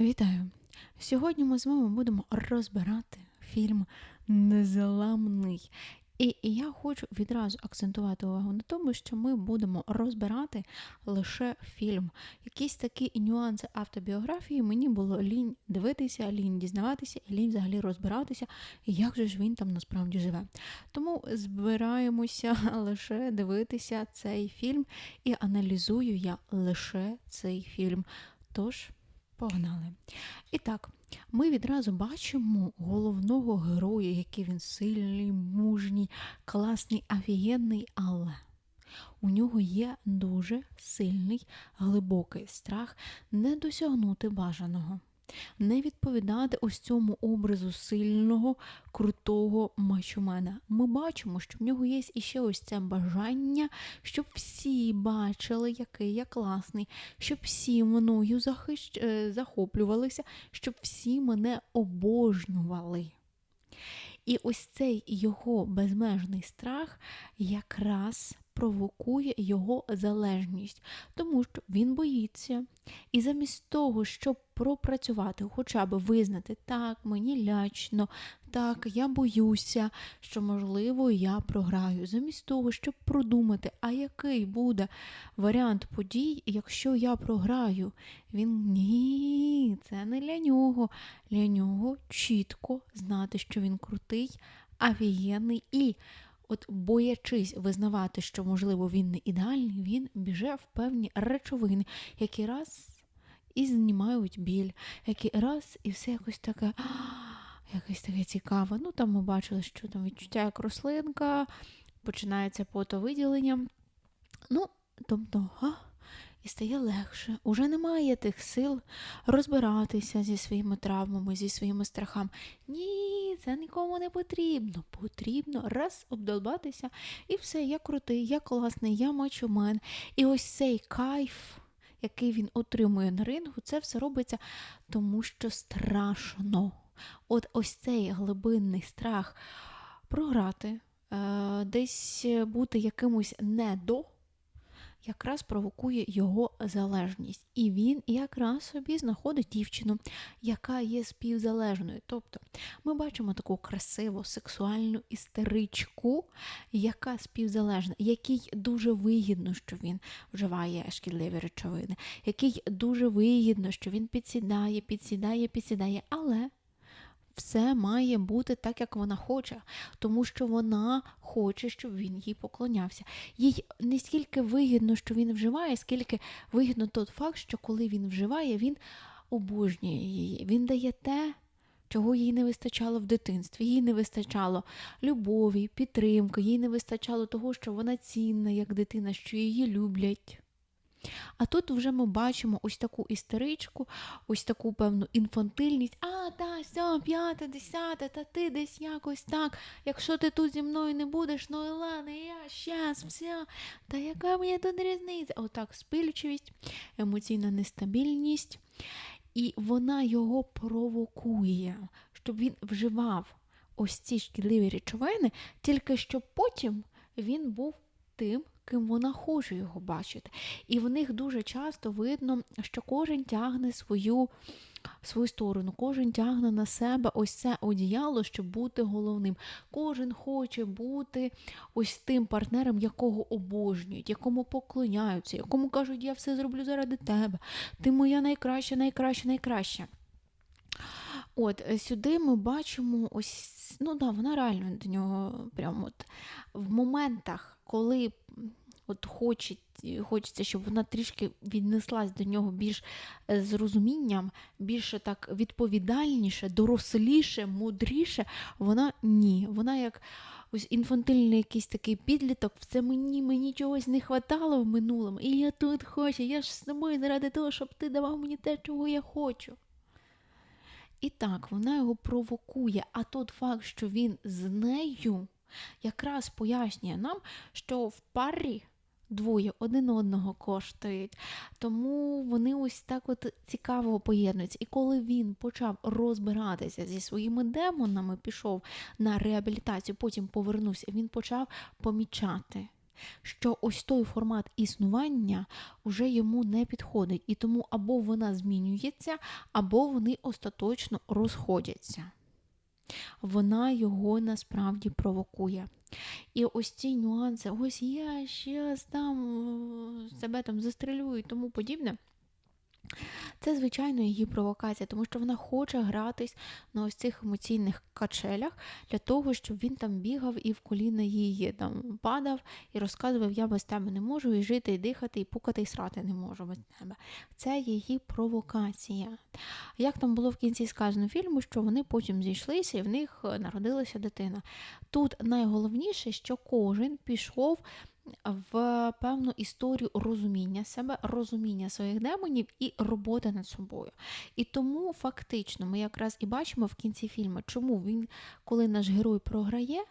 Вітаю! Сьогодні ми з вами будемо розбирати фільм Незламний. І я хочу відразу акцентувати увагу на тому, що ми будемо розбирати лише фільм. Якісь такі нюанси автобіографії мені було лінь дивитися, лінь дізнаватися лінь взагалі розбиратися, як же ж він там насправді живе. Тому збираємося лише дивитися цей фільм і аналізую я лише цей фільм. Тож. Погнали. І так, ми відразу бачимо головного героя, який він сильний, мужній, класний, офігенний, але у нього є дуже сильний, глибокий страх не досягнути бажаного не відповідати ось цьому образу сильного, крутого мачомена. Ми бачимо, що в нього є іще ось це бажання, щоб всі бачили, який я класний, щоб всі мною захищ... Е, захоплювалися, щоб всі мене обожнювали. І ось цей його безмежний страх якраз провокує його залежність, тому що він боїться. І замість того, щоб пропрацювати, хоча б визнати, так, мені лячно, так, я боюся, що, можливо, я програю. Замість того, щоб продумати, а який буде варіант подій, якщо я програю, він ні, це не для нього. Для нього чітко знати, що він крутий, офігенний і От, боячись визнавати, що, можливо, він не ідеальний, він біже в певні речовини, які раз і знімають біль, які раз і все якось таке, якось таке цікаве. Ну, там ми бачили, що там відчуття як рослинка, починається потовиділення. Ну, тобто, а, і стає легше. Уже немає тих сил розбиратися зі своїми травмами, зі своїми страхами. Ні, це нікому не потрібно. Потрібно раз обдолбатися, і все, я крутий, я класний, я мачомен. І ось цей кайф, який він отримує на рингу, це все робиться тому, що страшно. От ось цей глибинний страх програти, е, десь бути якимось недо якраз провокує його залежність. І він якраз собі знаходить дівчину, яка є співзалежною. Тобто ми бачимо таку красиву сексуальну істеричку, яка співзалежна, який дуже вигідно, що він вживає шкідливі речовини, який дуже вигідно, що він підсідає, підсідає, підсідає, але все має бути так, як вона хоче, тому що вона хоче, щоб він їй поклонявся. Їй не стільки вигідно, що він вживає, скільки вигідно той факт, що коли він вживає, він обожнює її. Він дає те. Чого їй не вистачало в дитинстві, їй не вистачало любові, підтримки, їй не вистачало того, що вона цінна, як дитина, що її люблять. А тут вже ми бачимо ось таку істеричку, ось таку певну інфантильність. А, та, все, п'яте, десяте, та ти десь якось так. Якщо ти тут зі мною не будеш, ну і ладно, я щас, все. Та яка мені тут різниця? Отак, спильчивість, емоційна нестабільність. І вона його провокує, щоб він вживав ось ці шкідливі речовини, тільки щоб потім він був тим, ким вона хоче його бачити. І в них дуже часто видно, що кожен тягне свою свою сторону, кожен тягне на себе ось це одіяло, щоб бути головним. Кожен хоче бути ось тим партнером, якого обожнюють, якому поклоняються, якому кажуть, я все зроблю заради тебе. Ти моя найкраща, найкраща, найкраща. От, сюди ми бачимо ось, ну да, вона реально до нього прямо от в моментах коли от хоче, хочеться, щоб вона трішки віднеслась до нього більш е, з розумінням, більше так відповідальніше, доросліше, мудріше, вона ні. Вона як ось інфантильний якийсь такий підліток, це мені мені чогось не хватало в минулому. І я тут хочу, я ж з тобою заради того, щоб ти давав мені те, чого я хочу. І так, вона його провокує, а тот факт, що він з нею якраз пояснює нам, що в парі двоє один одного коштують, тому вони ось так от цікаво поєднуються. І коли він почав розбиратися зі своїми демонами, пішов на реабілітацію, потім повернувся, він почав помічати. що ось той формат існування вже йому не підходить. І тому або вона змінюється, або вони остаточно розходяться. Вона його насправді провокує. І ось ці нюанси, ось я ще там е, себе там застрелю і тому подібне. Це, звичайно, її провокація, тому що вона хоче гратись на ось цих емоційних качелях для того, щоб він там бігав і в коліна її там падав і розказував, я без тебе не можу і жити, і дихати, і пукати, і срати не можу без тебе. Це її провокація. Як там було в кінці сказано фільму, що вони потім зійшлися і в них народилася дитина. Тут найголовніше, що кожен пішов в певну історію розуміння себе, розуміння своїх демонів і роботи над собою. І тому фактично ми якраз і бачимо в кінці фільму, чому він, коли наш герой програє.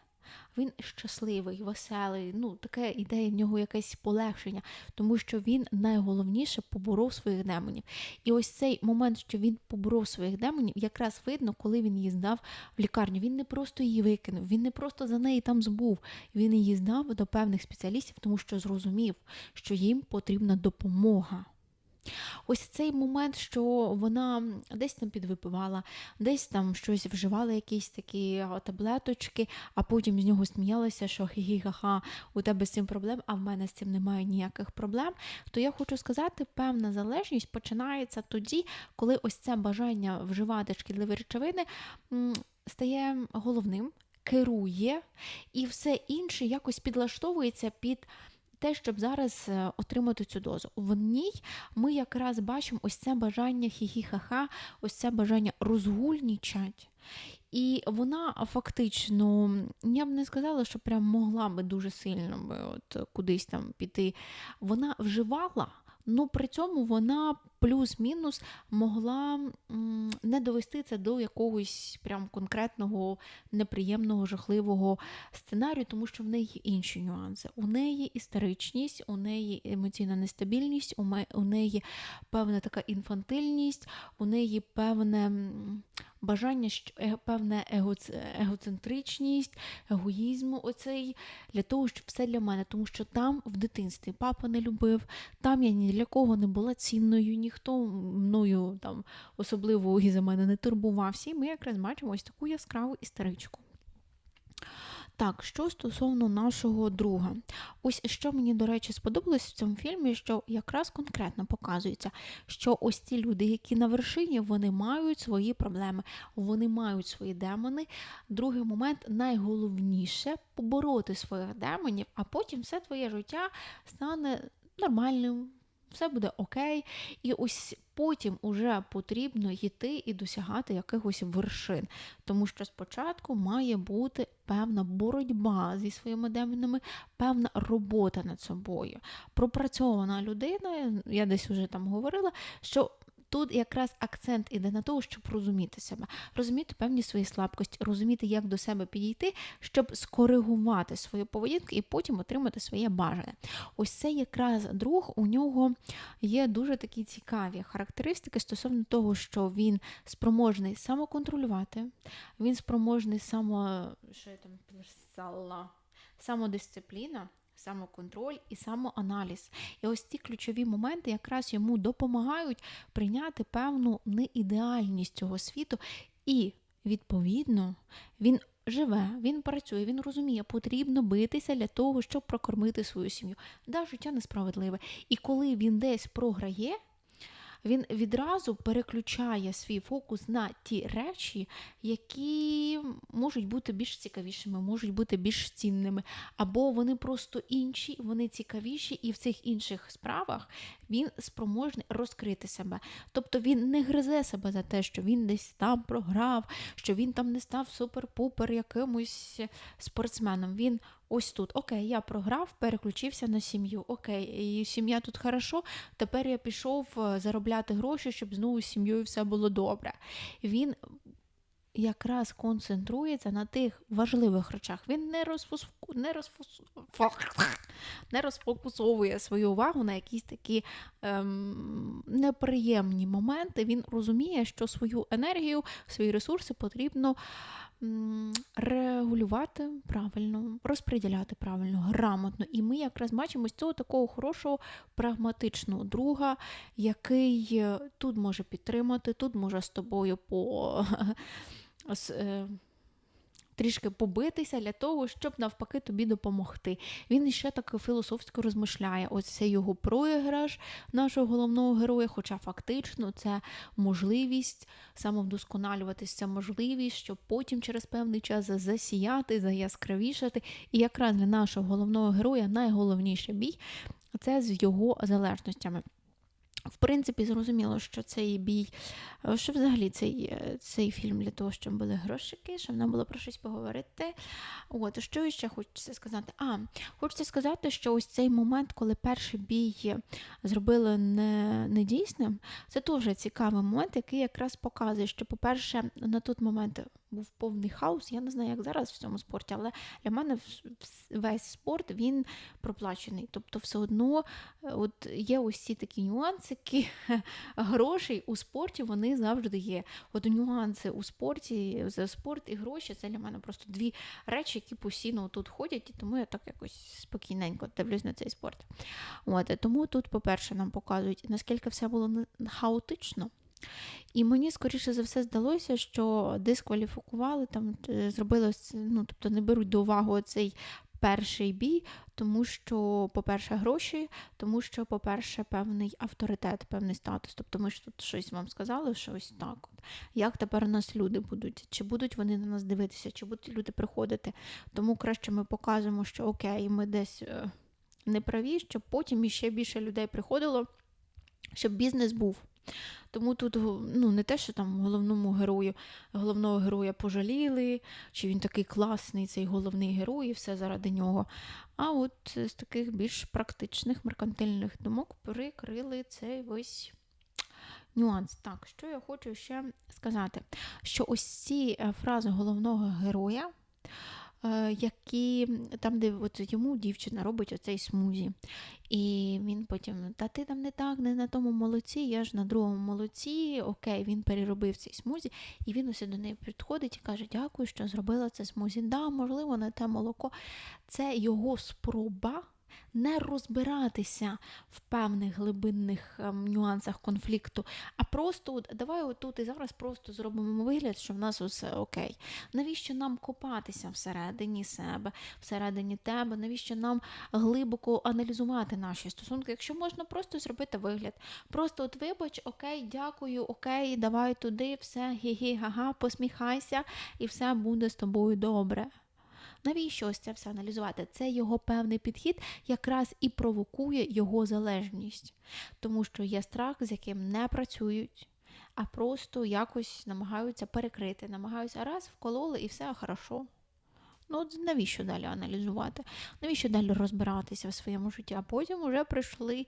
Він щасливий, веселий, ну таке ідея в нього якесь полегшення, тому що він найголовніше поборов своїх демонів. І ось цей момент, що він поборов своїх демонів, якраз видно, коли він її здав в лікарню. Він не просто її викинув, він не просто за неї там збув. Він її здав до певних спеціалістів, тому що зрозумів, що їм потрібна допомога. Ось цей момент, що вона десь там підвипивала, десь там щось вживала, якісь такі таблеточки, а потім з нього сміялася, що хі-хі-ха-ха, у тебе з цим проблем, а в мене з цим немає ніяких проблем. То я хочу сказати, певна залежність починається тоді, коли ось це бажання вживати шкідливі речовини стає головним, керує, і все інше якось підлаштовується під те, щоб зараз е, отримати цю дозу. В ній ми якраз бачимо ось це бажання хі-хі-ха-ха, ось це бажання розгульнічать. І вона фактично, я б не сказала, що прям могла би дуже сильно би от кудись там піти. Вона вживала, ну при цьому вона плюс-мінус могла не довести це до якогось прям конкретного неприємного, жахливого сценарію, тому що в неї інші нюанси. У неї історичність, у неї емоційна нестабільність, у неї певна така інфантильність, у неї певне бажання, що певна егоцентричність, егоїзму оцей для того, щоб все для мене, тому що там в дитинстві папа не любив, там я ні для кого не була цінною, ніхто мною там особливо і за мене не турбувався. І ми якраз бачимо ось таку яскраву історичку. Так, що стосовно нашого друга, ось що мені, до речі, сподобалось в цьому фільмі, що якраз конкретно показується, що ось ці люди, які на вершині, вони мають свої проблеми, вони мають свої демони. Другий момент найголовніше побороти своїх демонів, а потім все твоє життя стане нормальним все буде окей. І ось потім уже потрібно йти і досягати якихось вершин. Тому що спочатку має бути певна боротьба зі своїми демонами, певна робота над собою. Пропрацьована людина, я десь вже там говорила, що тут якраз акцент іде на того, щоб розуміти себе, розуміти певні свої слабкості, розуміти, як до себе підійти, щоб скоригувати свою поведінку і потім отримати своє бажане. Ось це якраз друг, у нього є дуже такі цікаві характеристики стосовно того, що він спроможний самоконтролювати, він спроможний само. Що я там писала? Самодисципліна самоконтроль і самоаналіз. І ось ці ключові моменти якраз йому допомагають прийняти певну неідеальність цього світу. І, відповідно, він живе, він працює, він розуміє, потрібно битися для того, щоб прокормити свою сім'ю. Да, життя несправедливе. І коли він десь програє він відразу переключає свій фокус на ті речі, які можуть бути більш цікавішими, можуть бути більш цінними, або вони просто інші, вони цікавіші, і в цих інших справах він спроможний розкрити себе. Тобто він не гризе себе за те, що він десь там програв, що він там не став супер-пупер якимось спортсменом. Він ось тут, окей, я програв, переключився на сім'ю. Окей, і сім'я тут хорошо. Тепер я пішов е, заробляти гроші, щоб знову з сім'єю все було добре. Він якраз концентрується на тих важливих речах. Він не розфус... не розфус... не розфокусовує свою увагу на якісь такі ем, неприємні моменти. Він розуміє, що свою енергію, свої ресурси потрібно регулювати правильно, розподіляти правильно, грамотно. І ми якраз бачимо з цього такого хорошого прагматичного друга, який е, тут може підтримати, тут може з тобою по. Трішки побитися для того, щоб навпаки тобі допомогти. Він ще так філософсько розмишляє. Ось це його проіграш нашого головного героя, хоча фактично це можливість самовдосконалюватися, можливість, щоб потім через певний час засіяти, заяскравішати. І якраз для нашого головного героя найголовніший бій це з його залежностями. В принципі, зрозуміло, що цей бій, е, що взагалі цей е, цей фільм для того, щоб були грошики, щоб нам було про щось поговорити. От, Що ще хочеться сказати? А, хочеться сказати, що ось цей момент, коли перший бій зробили не, недійсним, це теж цікавий момент, який якраз показує, що, по-перше, на той момент був повний хаос. Я не знаю, як зараз в цьому спорті, але для мене весь спорт він проплачений. Тобто, все одно е, от є ось ці такі нюансики грошей у спорті вони завжди є. От нюанси у спорті, спорт і гроші це для мене просто дві речі, які постійно тут ходять, і тому я так якось спокійненько дивлюсь на цей спорт. От, Тому тут, по-перше, нам показують, наскільки все було хаотично. І мені, скоріше за все, здалося, що дискваліфікували, там е, зробили, ну, тобто не беруть до уваги цей перший бій, тому що, по-перше, гроші, тому що, по-перше, певний авторитет, певний статус. Тобто ми ж тут щось вам сказали, що ось так. От. Як тепер нас люди будуть? Чи будуть вони на нас дивитися, чи будуть люди приходити? Тому краще ми показуємо, що окей, ми десь е, не праві, щоб потім іще більше людей приходило, щоб бізнес був. Тому тут ну, не те, що там головному герою, головного героя пожаліли, чи він такий класний, цей головний герой, і все заради нього. А от з таких більш практичних меркантильних думок перекрили цей весь нюанс. Так, що я хочу ще сказати? Що ось ці е, фрази головного героя. Е, які там, де от йому дівчина робить оцей смузі. І він потім, та ти там не так, не на тому молоці, я ж на другому молоці. Окей, він переробив цей смузі, і він усе до неї підходить і каже: Дякую, що зробила це смузі. Да, можливо, не те молоко. Це його спроба не розбиратися в певних глибинних ем, нюансах конфлікту, а просто от, давай отут і зараз просто зробимо вигляд, що в нас усе окей. Навіщо нам копатися всередині себе, всередині тебе? Навіщо нам глибоко аналізувати наші стосунки? Якщо можна просто зробити вигляд, просто от вибач, окей, дякую, окей, давай туди, все, гі-гі, га-га, посміхайся, і все буде з тобою добре. Навіщо ось це все аналізувати? Це його певний підхід якраз і провокує його залежність, тому що є страх, з яким не працюють, а просто якось намагаються перекрити, намагаються раз вкололи і все хорошо. Ну, навіщо далі аналізувати? Навіщо далі розбиратися в своєму житті? А потім вже прийшли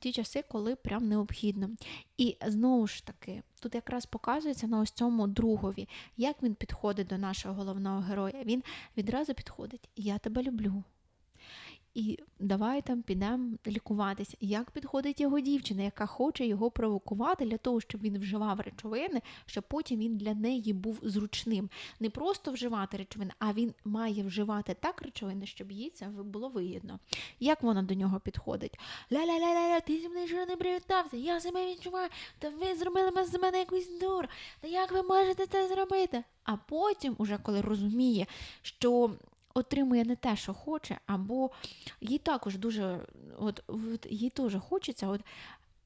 ті часи, коли прям необхідно. І знову ж таки, тут якраз показується на ось цьому другові, як він підходить до нашого головного героя. Він відразу підходить: Я тебе люблю і давай там підемо лікуватися. Як підходить його дівчина, яка хоче його провокувати для того, щоб він вживав речовини, щоб потім він для неї був зручним. Не просто вживати речовини, а він має вживати так речовини, щоб їй це було вигідно. Як вона до нього підходить? Ля-ля-ля-ля, ти зі мною вже не привітався, я себе відчуваю, та ви зробили з мене якусь дур. Та як ви можете це зробити? А потім, уже коли розуміє, що отримує не те, що хоче, або їй також дуже, от, от їй теж хочеться от,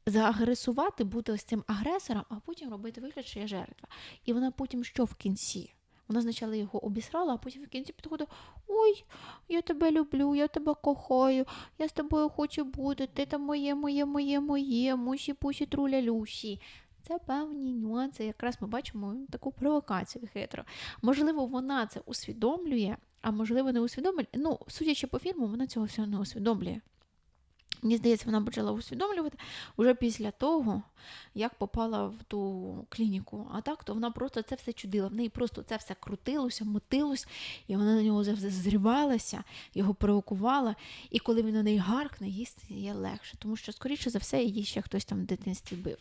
заагресувати, бути ось цим агресором, а потім робити вигляд, що я жертва. І вона потім що в кінці? Вона спочатку його обісрала, а потім в кінці підходить: Ой, я тебе люблю, я тебе кохаю, я з тобою хочу бути, ти там моє, моє, моє, моє, мусі, пусі, труля, люсі. Це певні нюанси, якраз ми бачимо таку провокацію хитро. Можливо, вона це усвідомлює, а можливо, не усвідомлює. Ну, судячи по фільму, вона цього всього не усвідомлює. Мені здається, вона почала усвідомлювати вже після того, як попала в ту клініку. А так, то вона просто це все чудила. В неї просто це все крутилося, мотилось, і вона на нього завжди зривалася, його провокувала. І коли він на неї гаркне, їй стає легше. Тому що, скоріше за все, її ще хтось там в дитинстві бив.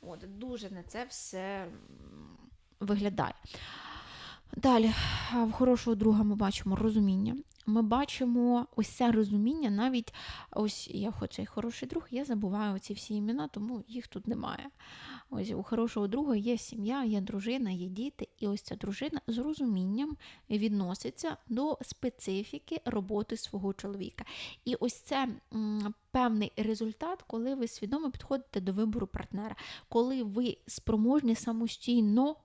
От, Дуже на це все виглядає. Далі, в хорошого друга ми бачимо розуміння. Ми бачимо ось це розуміння, навіть ось я хоч цей хороший друг, я забуваю ці всі імена, тому їх тут немає. Ось у хорошого друга є сім'я, є дружина, є діти, і ось ця дружина з розумінням відноситься до специфіки роботи свого чоловіка. І ось це певний результат, коли ви свідомо підходите до вибору партнера, коли ви спроможні самостійно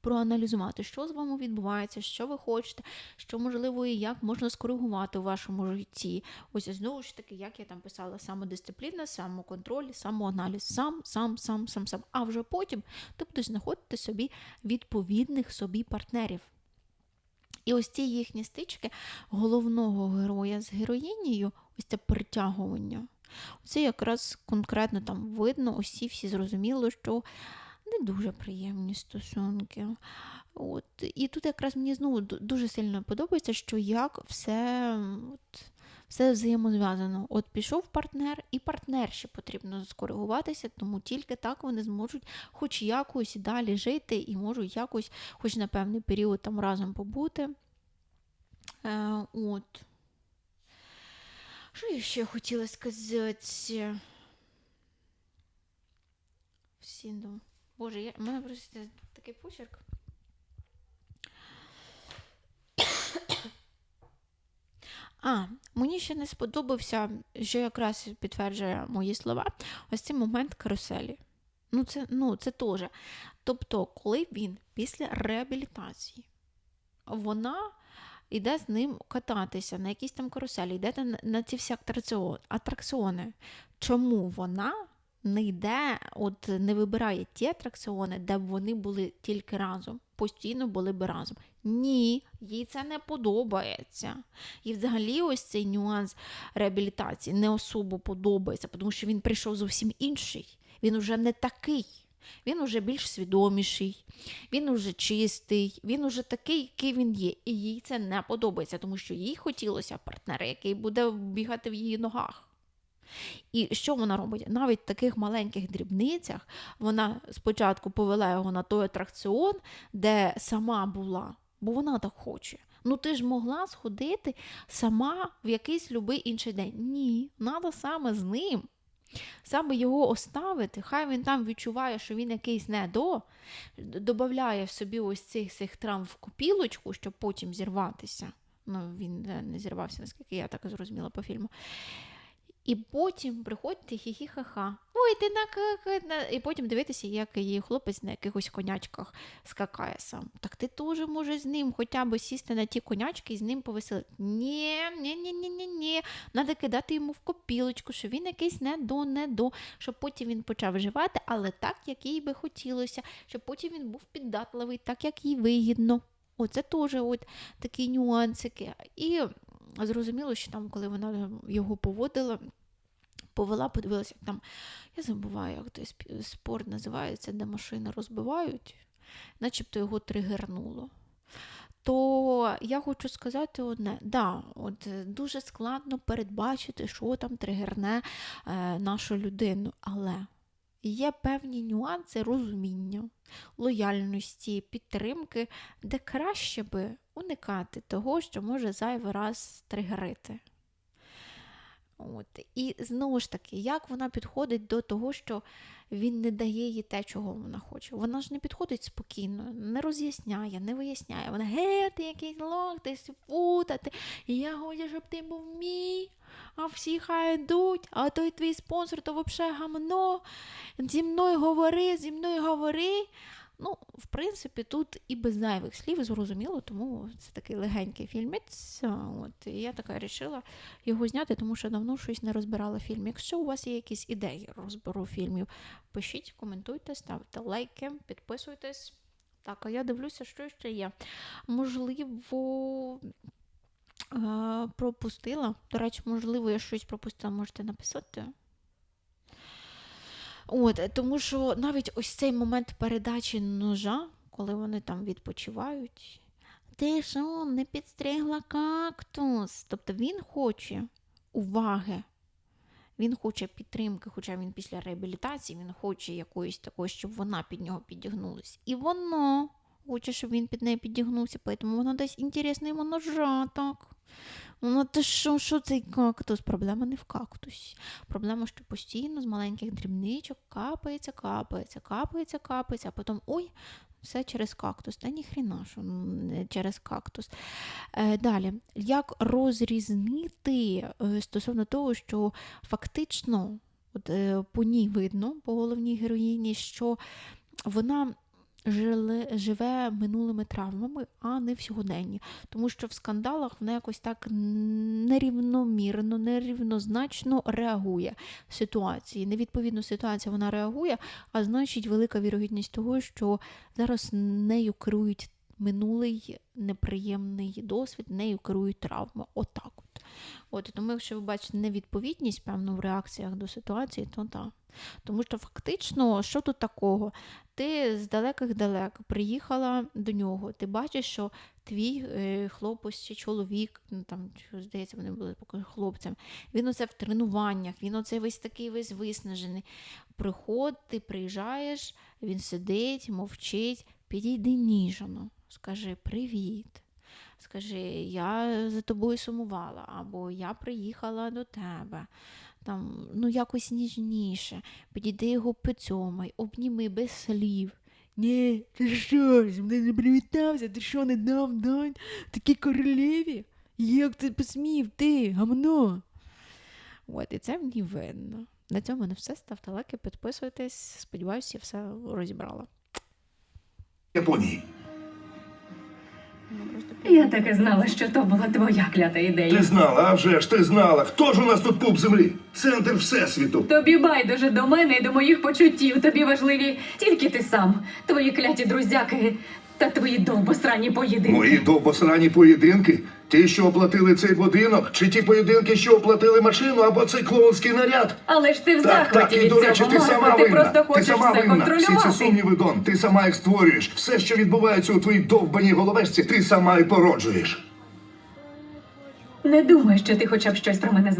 проаналізувати, що з вами відбувається, що ви хочете, що можливо і як можна скоригувати у вашому житті. Ось знову ж таки, як я там писала, самодисципліна, самоконтроль, самоаналіз, сам, сам, сам, сам, сам. А вже потім ти будеш знаходити собі відповідних собі партнерів. І ось ці їхні стички головного героя з героїнею, ось це притягування. Це якраз конкретно там видно, усі всі зрозуміло, що не дуже приємні стосунки. От. І тут якраз мені знову дуже сильно подобається, що як все от, все взаємозв'язано. От пішов партнер, і партнерші потрібно скоригуватися, тому тільки так вони зможуть хоч якось далі жити і можуть якось, хоч на певний період там разом побути. Е, от. Що я ще хотіла сказати? Всі, Боже, я, мене просто такий почерк. А, мені ще не сподобався, що якраз підтверджує мої слова, ось цей момент каруселі. Ну, це ну, це теж. Тобто, коли він після реабілітації, вона йде з ним кататися на якісь там каруселі, йде на, на ці всі атракціони. Чому вона не йде, от не вибирає ті атракціони, де б вони були тільки разом, постійно були б разом. Ні, їй це не подобається. І взагалі ось цей нюанс реабілітації не особо подобається, тому що він прийшов зовсім інший. Він уже не такий. Він уже більш свідоміший, він уже чистий, він уже такий, який він є. І їй це не подобається, тому що їй хотілося партнера, який буде бігати в її ногах. І що вона робить? Навіть в таких маленьких дрібницях вона спочатку повела його на той атракціон, де сама була, бо вона так хоче. Ну, ти ж могла сходити сама в якийсь любий інший день. Ні, треба саме з ним. Саме його оставити, хай він там відчуває, що він якийсь не до, додає в собі ось цих цих травм в копілочку, щоб потім зірватися. Ну, він не зірвався, наскільки я так зрозуміла по фільму. І потім приходьте хі-хі-ха-ха. Ой, ти на І потім дивитися, як її хлопець на якихось конячках скакає сам. Так ти теж можеш з ним хоча б сісти на ті конячки і з ним повеселити. Ні, ні, ні, ні, ні, ні. Треба кидати йому в копілочку, що він якийсь не до, не до, щоб потім він почав живати, але так, як їй би хотілося, щоб потім він був піддатливий, так як їй вигідно. Оце теж от такі нюансики. І зрозуміло, що там, коли вона його поводила, повела, подивилася, як там, я забуваю, як той спорт називається, де машини розбивають, начебто його тригернуло. То я хочу сказати одне, да, от дуже складно передбачити, що там тригерне е, нашу людину, але є певні нюанси розуміння, лояльності, підтримки, де краще би уникати того, що може зайвий раз тригерити. От. І знову ж таки, як вона підходить до того, що він не дає їй те, чого вона хоче. Вона ж не підходить спокійно, не роз'ясняє, не виясняє. Вона ге, ти якийсь лох, ти фута, я хочу, щоб ти був мій, а всі хай йдуть, а той твій спонсор, то взагалі гамно. Зі мною говори, зі мною говори. Ну, в принципі, тут і без зайвих слів зрозуміло, тому це такий легенький фільмець. От, І я така вирішила його зняти, тому що давно щось не розбирала фільм. Якщо у вас є якісь ідеї розбору фільмів, пишіть, коментуйте, ставте лайки, підписуйтесь. Так, а я дивлюся, що ще є. Можливо. пропустила. До речі, можливо, я щось пропустила, можете написати. От, е, тому що навіть ось цей момент передачі ножа, коли вони там відпочивають. Ти що, не підстригла кактус? Тобто він хоче уваги, він хоче підтримки, хоча він після реабілітації, він хоче якоїсь такої, щоб вона під нього підігнулась. І воно хоче, щоб він під неї підігнувся, тому воно десь інтересне йому ножа, так. Ну, ти що, що цей кактус? Проблема не в кактусі. Проблема, що постійно з маленьких дрібничок капається, капається, капається, капається, а потім ой, все через кактус. Та ніхрена, що через кактус. Е, далі, як розрізнити е, стосовно того, що фактично от, е, по ній видно, по головній героїні, що вона жиле, живе минулими травмами, а не в сьогоденні. Тому що в скандалах вона якось так нерівномірно, нерівнозначно реагує в ситуації. Невідповідно ситуація вона реагує, а значить велика вірогідність того, що зараз нею керують минулий неприємний досвід, нею керують травми. Отак от. От тому, якщо ви бачите невідповідність певно в реакціях до ситуації, то так. Тому що фактично, що тут такого? Ти з далеких далек приїхала до нього, ти бачиш, що твій е, хлопець чи чоловік, ну там здається, вони були поки хлопцем, він оце в тренуваннях, він оце весь такий весь виснажений. Приход, ти приїжджаєш, він сидить, мовчить, підійди ніжно, скажи привіт. Скажи, я за тобою сумувала, або я приїхала до тебе. Там, ну, якось ніжніше. Підійди його поцьомай, обніми без слів. Ні, ти що, зі мною не привітався, ти що не дав дань такій королеві? Як ти посмів, ти, гамно? От, і це мені видно. На цьому не все. Ставте лайки, підписуйтесь. Сподіваюся, я все розібрала. Японії. Ну, Я так і знала, що то була твоя клята ідея. Ти знала, а вже ж ти знала. Хто ж у нас тут пуп землі? Центр всесвіту. Тобі байдуже до мене і до моїх почуттів. Тобі важливі тільки ти сам, твої кляті друзяки та твої довбосрані поєдинки. Мої довбосрані поєдинки. Ті, що оплатили цей будинок, чи ті поєдинки, що оплатили машину, або цей клоунський наряд. Але ж ти в Так, так, захваті і до речі, цього, ти сама Ти винна. просто Ти хочеш сама все винна. Всі контролювати. ці сумніви, Дон. Ти сама їх створюєш. Все, що відбувається у твоїй довбаній головешці, ти сама і породжуєш. Не думай, що ти хоча б щось про мене знаєш.